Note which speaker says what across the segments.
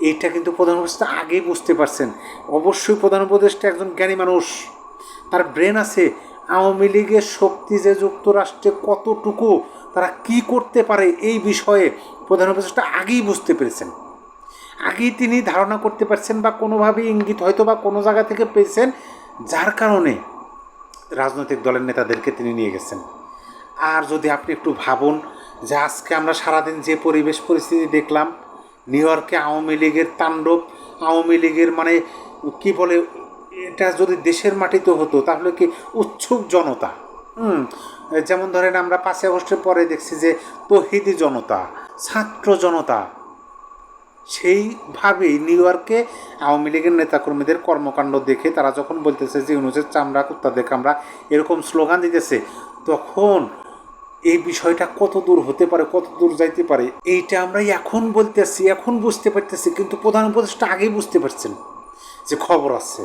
Speaker 1: এইটা কিন্তু প্রধান উপদেষ্টা আগেই বুঝতে পারছেন। অবশ্যই প্রধান উপদেষ্টা একজন জ্ঞানী মানুষ। তার ব্রেন আছে, আওয়ামী লীগের শক্তি যে যুক্তরাষ্ট্রে কতটুকু, তারা কি করতে পারে এই বিষয়ে প্রধান উপদেষ্টা আগেই বুঝতে পেরেছেন। আগেই তিনি ধারণা করতে পারছেন বা কোনোভাবে ইঙ্গিত হয়তো বা কোনো জায়গা থেকে পেয়েছেন, যার কারণে রাজনৈতিক দলের নেতাদেরকে তিনি নিয়ে গেছেন। আর যদি আপনি একটু ভাবুন যে আজকে আমরা সারাদিন যে পরিবেশ পরিস্থিতি দেখলাম নিউ ইয়র্কে আওয়ামী লীগের তাণ্ডব, আওয়ামী লীগের মানে কি বলে, এটা যদি দেশের মাটিতে হতো, তাহলে কি উৎসুক জনতা? হুম, যেমন ধরেন আমরা পাঁচই আগস্টের পরে দেখছি যে তহিদি জনতা, ছাত্র জনতা, সেইভাবেই নিউ ইয়র্কে আওয়ামী লীগের নেতাকর্মীদের কর্মকাণ্ড দেখে তারা যখন বলতেছে যে ইউনুসের চামড়া, কুত্তা দেখে আমরা এরকম স্লোগান দিতেছে, তখন এই বিষয়টা কত দূর হতে পারে, কত দূর যাইতে পারে, এইটা আমরা এখন বলতেছি, এখন বুঝতে পারতেছি, কিন্তু প্রধান উপদেষ্টা আগেই বুঝতে পারছেন যে খবর আছে।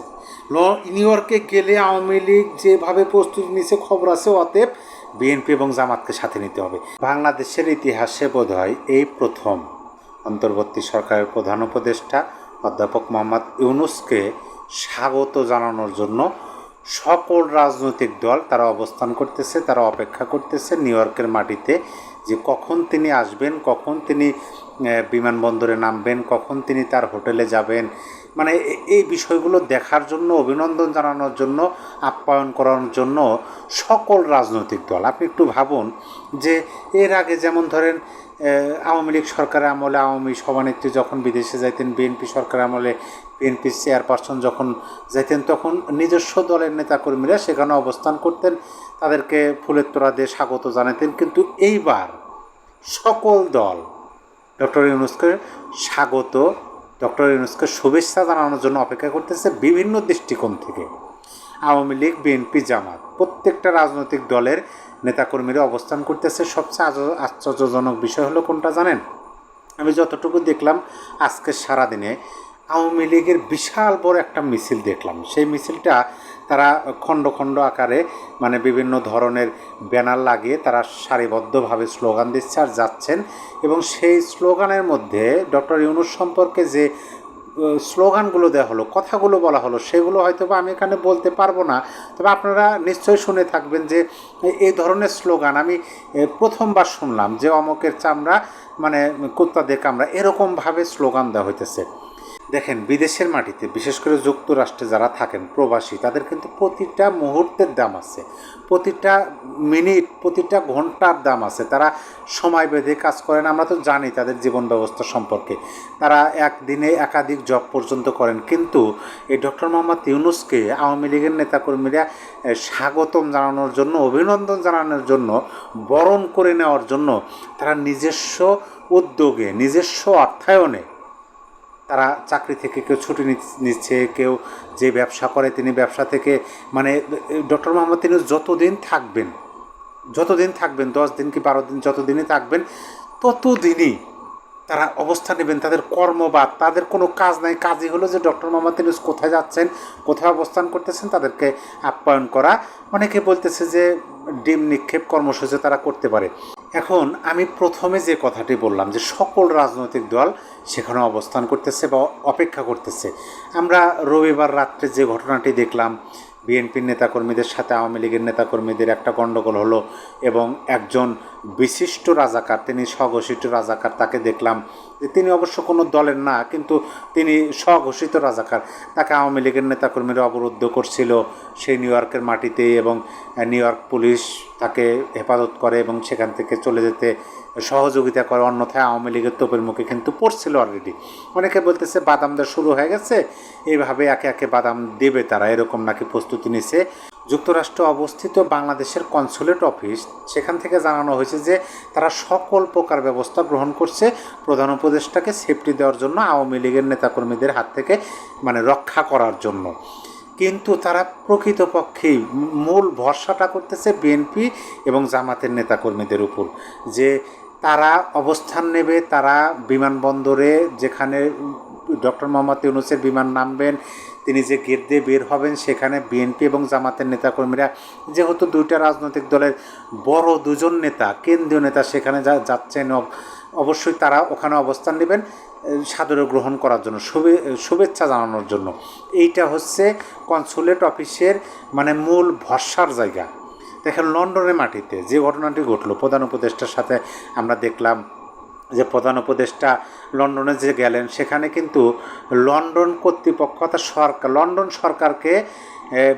Speaker 1: নিউ ইয়র্কে গেলে আওয়ামী লীগ যেভাবে প্রস্তুতি নিচ্ছে খবর আছে, অতএব বিএনপি এবং জামাতকে সাথে নিতে হবে। বাংলাদেশের ইতিহাসে বোধ হয় এই প্রথম অন্তর্বর্তী সরকারের প্রধান উপদেষ্টা অধ্যাপক মোহাম্মদ ইউনুসকে স্বাগত জানানোর জন্য সকল রাজনৈতিক দল তারা অবস্থান করতেছে, তারা অপেক্ষা করতেছে নিউ মাটিতে যে কখন তিনি আসবেন, কখন তিনি বিমানবন্দরে নামবেন, কখন তিনি তার হোটেলে যাবেন? মানে এই বিষয়গুলো দেখার জন্য, অভিনন্দন জানানোর জন্য, আপ্যায়ন করানোর জন্য সকল রাজনৈতিক দল, আপনি একটু ভাবুন যে এর আগে যেমন ধরেন আওয়ামী লীগ সরকারের আমলে আওয়ামী সভানেত্রী যখন বিদেশে যাইতেন, বিএনপি সরকার আমলে বিএনপি চেয়ারপারসন যখন যাইতেন, তখন নিজস্ব দলের নেতাকর্মীরা সেখানে অবস্থান করতেন, তাদেরকে ফুলের তোড়া দিয়ে স্বাগত জানাতেন। কিন্তু এইবার সকল দল ডক্টর ইউনুসকে স্বাগত। ডক্টর ইউনুসকে শুভেচ্ছা জানানোর জন্য অপেক্ষা করতেছে বিভিন্ন দৃষ্টিকোণ থেকে। আওয়ামী লীগ, বিএনপি, জামাত, প্রত্যেকটা রাজনৈতিক দলের নেতাকর্মীরা অবস্থান করতেছে। সবচেয়ে আশ্চর্যজনক বিষয় হলো কোনটা জানেন? আমি যতটুকু দেখলাম আজকে সারাদিনে আওয়ামী লীগের বিশাল বড় একটা মিছিল দেখলাম। সেই মিছিলটা তারা খণ্ড খণ্ড আকারে মানে বিভিন্ন ধরনের ব্যানার লাগিয়ে তারা সারিবদ্ধভাবে স্লোগান দিচ্ছে আর যাচ্ছেন। এবং সেই স্লোগানের মধ্যে ডক্টর ইউনুস সম্পর্কে যে স্লোগানগুলো দেওয়া হলো, কথাগুলো বলা হলো, সেগুলো হয়তো বা আমি এখানে বলতে পারব না। তবে আপনারা নিশ্চয়ই শুনে থাকবেন যে, এই ধরনের স্লোগান আমি প্রথমবার শুনলাম যে অমকের চামড়া মানে কুত্তা দিয়ে কামড়া, এরকমভাবে স্লোগান দেওয়া হইতেছে। দেখেন, বিদেশের মাটিতে, বিশেষ করে যুক্তরাষ্ট্রে যারা থাকেন, প্রবাসী, তাদের কিন্তু প্রতিটা মুহূর্তের দাম আছে। প্রতিটা মিনিট, প্রতিটা ঘণ্টার দাম আছে। তারা সময় বেঁধে কাজ করেন, আমরা তো জানি তাদের জীবন ব্যবস্থা সম্পর্কে। তারা একদিনে একাধিক জব পর্যন্ত করেন, কিন্তু এই ডক্টর মোহাম্মদ ইউনুসকে আওয়ামী লীগের নেতাকর্মীরা স্বাগতম জানানোর জন্য, অভিনন্দন জানানোর জন্য, বরণ করে নেওয়ার জন্য তারা নিজস্ব উদ্যোগে, নিজস্ব অর্থায়নে তারা চাকরি থেকে কেউ ছুটি নিচ্ছে, কেউ যে ব্যবসা করে তিনি ব্যবসা থেকে মানে ডক্টর মোহাম্মদ তিনি যতদিন থাকবেন যতদিন থাকবেন, দশ দিন কি বারো দিন যতদিনই থাকবেন, ততদিনই তারা অবস্থান নেবেন, তাদের কর্মবাদ, তাদের কোনো কাজ নাই। কাজই হলো যে ডক্টর মোহাম্মদ ইউনুস কোথায় যাচ্ছেন, কোথায় অবস্থান করতেছেন, তাদেরকে আপ্যায়ন করা। অনেকে বলতেছে যে ডিম নিক্ষেপ কর্মসূচি তারা করতে পারে। এখন আমি প্রথমে যে কথাটি বললাম যে সকল রাজনৈতিক দল সেখানে অবস্থান করতেছে বা অপেক্ষা করতেছে। আমরা রবিবার রাত্রে যে ঘটনাটি দেখলাম, বিএনপির নেতাকর্মীদের সাথে আওয়ামী লীগের নেতাকর্মীদের একটা গণ্ডগোল হলো এবং একজন বিশিষ্ট রাজাকার, তিনি স্বঘোষিত রাজাকার তাকে দেখলাম। তিনি অবশ্য কোনো দলের না, কিন্তু তিনি স্বঘোষিত রাজাকার। তাকে আওয়ামী লীগের নেতাকর্মীরা অবরুদ্ধ করছিল সেই নিউ ইয়র্কের মাটিতে এবং নিউ ইয়র্ক পুলিশ তাকে হেফাজত করে এবং সেখান থেকে চলে যেতে সহযোগিতা করে। অন্যথায় আওয়ামী লীগের তোপের মুখে কিন্তু পড়ছিল অলরেডি অনেকে বলতেছে বাদাম দেওয়া শুরু হয়ে গেছে। এইভাবে একে একে বাদাম দেবে তারা। এরকম নাকি প্রস্তুতি নিছে। যুক্তরাষ্ট্র অবস্থিত বাংলাদেশের কনসুলেট অফিস, সেখান থেকে জানানো হয়েছে যে তারা সকল প্রকার ব্যবস্থা গ্রহণ করছে। প্রধান উপদেষ্টাকে সেফটি দেওয়ার জন্য আওয়ামী লীগের নেতাকর্মীদের হাত থেকে মানে রক্ষা করার জন্য। কিন্তু তারা প্রকৃতপক্ষেই মূল ভরসাটা করতেছে বিএনপি এবং জামাতের নেতাকর্মীদের উপর, যে তারা অবস্থান নেবে, তারা বিমানবন্দরে যেখানে ডক্টর মোহাম্মদ ইউনুসের বিমান নামবেন তিনি যে গেট দিয়ে বের হবেন, সেখানে বিএনপি এবং জামাতের নেতাকর্মীরা, যেহেতু দুইটা রাজনৈতিক দলের বড় দুজন নেতা, কেন্দ্রীয় নেতা সেখানে যা যাচ্ছেন অবশ্যই তারা ওখানে অবস্থান নেবেন সাদরে গ্রহণ করার জন্য। শুভে- শুভেচ্ছা জানানোর জন্য। এইটা হচ্ছে কনসুলেট অফিসের মানে মূল ভরসার জায়গা। দেখেন লন্ডনের মাটিতে যে ঘটনাটি ঘটলো, প্রধান উপদেষ্টার সাথে আমরা দেখলাম যে প্রধান উপদেষ্টা লন্ডনে যে গেলেন, সেখানে কিন্তু লন্ডন কর্তৃপক্ষ অর্থাৎ সরকার, লন্ডন সরকারকে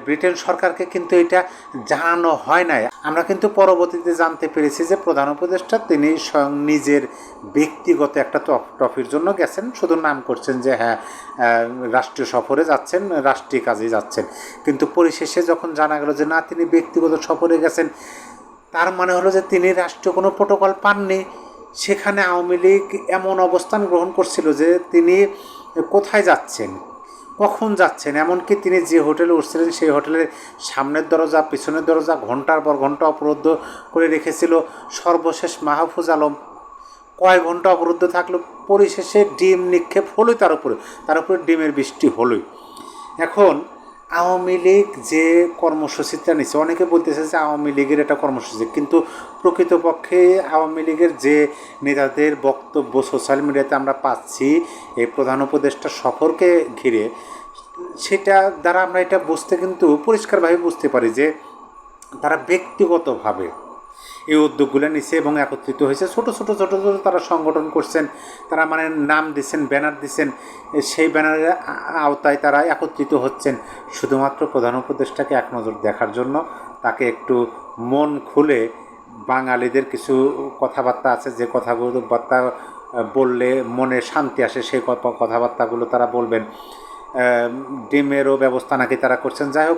Speaker 1: ব্রিটেন সরকারকে কিন্তু এটা জানানো হয় নাই। আমরা কিন্তু পরবর্তীতে জানতে পেরেছি যে প্রধান উপদেষ্টা তিনি স্বয়ং নিজের ব্যক্তিগত একটা ট্রফ- ট্রফির জন্য গেছেন, শুধু নাম করছেন যে হ্যাঁ রাষ্ট্রীয় সফরে যাচ্ছেন, রাষ্ট্রীয় কাজে যাচ্ছেন। কিন্তু পরিশেষে যখন জানা গেল যে না, তিনি ব্যক্তিগত সফরে গেছেন, তার মানে হলো যে তিনি রাষ্ট্রীয় কোনো প্রোটোকল পাননি। সেখানে আওয়ামী লীগ এমন অবস্থান গ্রহণ করছিল যে তিনি কোথায় যাচ্ছেন, কখন যাচ্ছেন, এমনকি তিনি যে হোটেলে উঠছিলেন সেই হোটেলের সামনের দরজা, পিছনের দরজা ঘণ্টার পর ঘণ্টা অবরুদ্ধ করে রেখেছিল সর্বশেষ মাহফুজ আলম। কয়েক ঘণ্টা অবরুদ্ধ থাকল পরিশেষে ডিম নিক্ষেপ হলোই তার উপরে তার উপরে ডিমের বৃষ্টি হলোই। এখন আওয়ামী লীগ যে কর্মসূচিটা নিচ্ছে অনেকে বলতেছে যে আওয়ামী লীগের একটা কর্মসূচি, কিন্তু প্রকৃতপক্ষে আওয়ামী লীগের যে নেতাদের বক্তব্য সোশ্যাল মিডিয়াতে আমরা পাচ্ছি, এই প্রধান উপদেষ্টা সফরকে ঘিরে, সেটা দ্বারা আমরা এটা বুঝতে কিন্তু পরিষ্কারভাবে বুঝতে পারি যে তারা ব্যক্তিগতভাবে এই উদ্যোগগুলো নিছে এবং একত্রিত হয়েছে। ছোট ছোট ছোট ছোট তারা সংগঠন করছেন, তারা মানে নাম দিচ্ছেন ব্যানার দিচ্ছেন সেই ব্যানারের আওতায় তারা একত্রিত হচ্ছেন। শুধুমাত্র প্রধান উপদেষ্টাকে এক নজর দেখার জন্য তাকে একটু মন খুলে বাঙালিদের কিছু কথাবার্তা আছে, যে কথাগুলো বার্তা বললে মনে শান্তি আসে, সেই কথা- কথাবার্তাগুলো তারা বলবেন। ডিমেরও ব্যবস্থা নাকি তারা করছেন। যাই হোক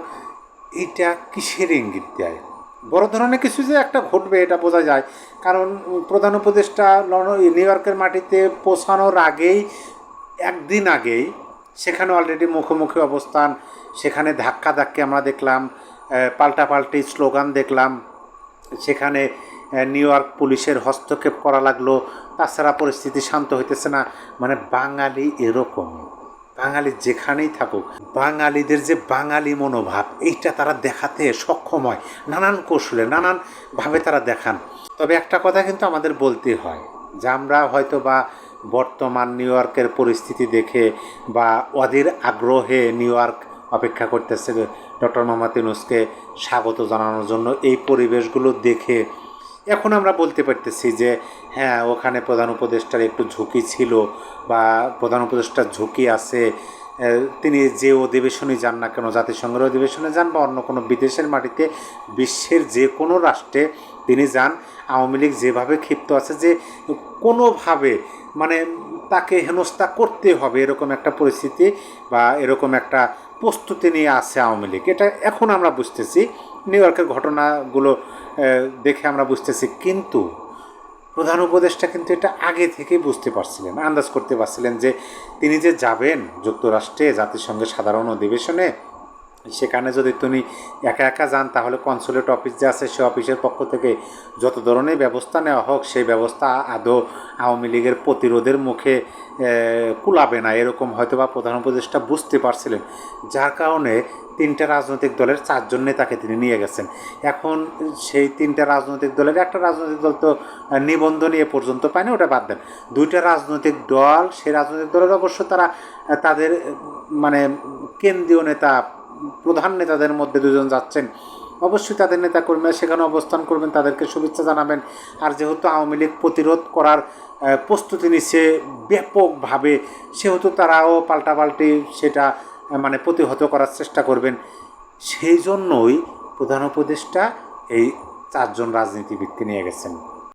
Speaker 1: এইটা কিসের ইঙ্গিত দেয়? বড় ধরনের কিছু যে একটা ঘটবে, এটা বোঝা যায়। কারণ প্রধান উপদেষ্টা নিউ ইয়র্কের মাটিতে পৌঁছানোর আগেই, একদিন আগেই, সেখানে অলরেডি মুখোমুখি অবস্থান, সেখানে ধাক্কা ধাক্কি আমরা দেখলাম পাল্টাপাল্টি স্লোগান দেখলাম, সেখানে নিউ ইয়র্ক পুলিশের হস্তক্ষেপ করা লাগল, তাছাড়া পরিস্থিতি শান্ত হইতেছে না। মানে বাঙালি এরকম বাঙালি যেখানেই থাকুক, বাঙালিদের যে বাঙালি মনোভাব, এইটা তারা দেখাতে সক্ষম হয়, নানান কৌশলে নানানভাবে তারা দেখান। তবে একটা কথা কিন্তু আমাদের বলতে হয় যে আমরা হয়তো বা বর্তমান নিউ ইয়র্কের পরিস্থিতি দেখে বা ওদের আগ্রহে নিউ ইয়র্ক অপেক্ষা করতেছে ডক্টর মোহাম্মদ ইউনুসকে স্বাগত জানানোর জন্য এই পরিবেশগুলো দেখে এখন আমরা বলতে পারতেছি যে হ্যাঁ ওখানে প্রধান উপদেষ্টার একটু ঝুঁকি ছিল বা প্রধান উপদেষ্টার ঝুঁকি আছে তিনি যে অধিবেশনে যান না কেন, জাতিসংঘের অধিবেশনে যান বা অন্য কোনো বিদেশের মাটিতে, বিশ্বের যে কোনো রাষ্ট্রে তিনি যান, আওয়ামী লীগ যেভাবে ক্ষিপ্ত আছে যে কোনোভাবে মানে তাকে হেনস্থা করতে হবে এরকম একটা পরিস্থিতি বা এরকম একটা প্রস্তুতি নিয়ে আছে আওয়ামী লীগ। এটা এখন আমরা বুঝতেছি নিউ ইয়র্কের ঘটনাগুলো দেখে আমরা বুঝতেছি। কিন্তু প্রধান উপদেষ্টা কিন্তু এটা আগে থেকে বুঝতে পারছিলেন, আন্দাজ করতে পারছিলেন যে তিনি যে যাবেন যুক্তরাষ্ট্রে জাতিসংঘের সাধারণ অধিবেশনে সেখানে যদি তুমি একা একা যান, তাহলে কনসুলেট অফিস যে আছে, সে অফিসের পক্ষ থেকে যত ধরনের ব্যবস্থা নেওয়া হোক, সেই ব্যবস্থা আদৌ আওয়ামী লীগের প্রতিরোধের মুখে কুলাবে না। এরকম হয়তো বা প্রধান উপদেষ্টা বুঝতে পারছিলেন। যার কারণে তিনটা রাজনৈতিক দলের চারজন নেতাকে তিনি নিয়ে গেছেন। এখন সেই তিনটা রাজনৈতিক দলের, একটা রাজনৈতিক দল তো নিবন্ধন এ পর্যন্ত পায়নি, ওটা বাদ দেন। দুইটা রাজনৈতিক দল, সেই রাজনৈতিক দলের অবশ্য তারা, তাদের মানে কেন্দ্রীয় নেতা প্রধান নেতাদের মধ্যে দুজন যাচ্ছেন। অবশ্যই তাদের নেতা কর্মীরা সেখানে অবস্থান করবেন, তাদেরকে শুভেচ্ছা জানাবেন। আর যেহেতু আওয়ামী লীগ প্রতিরোধ করার প্রস্তুতি নিচ্ছে ব্যাপকভাবে, সেহেতু তারাও পাল্টাপাল্টি সেটা মানে প্রতিহত করার চেষ্টা করবেন। সেই জন্যই প্রধান উপদেষ্টা এই চারজন রাজনীতিবিদকে নিয়ে গেছেন।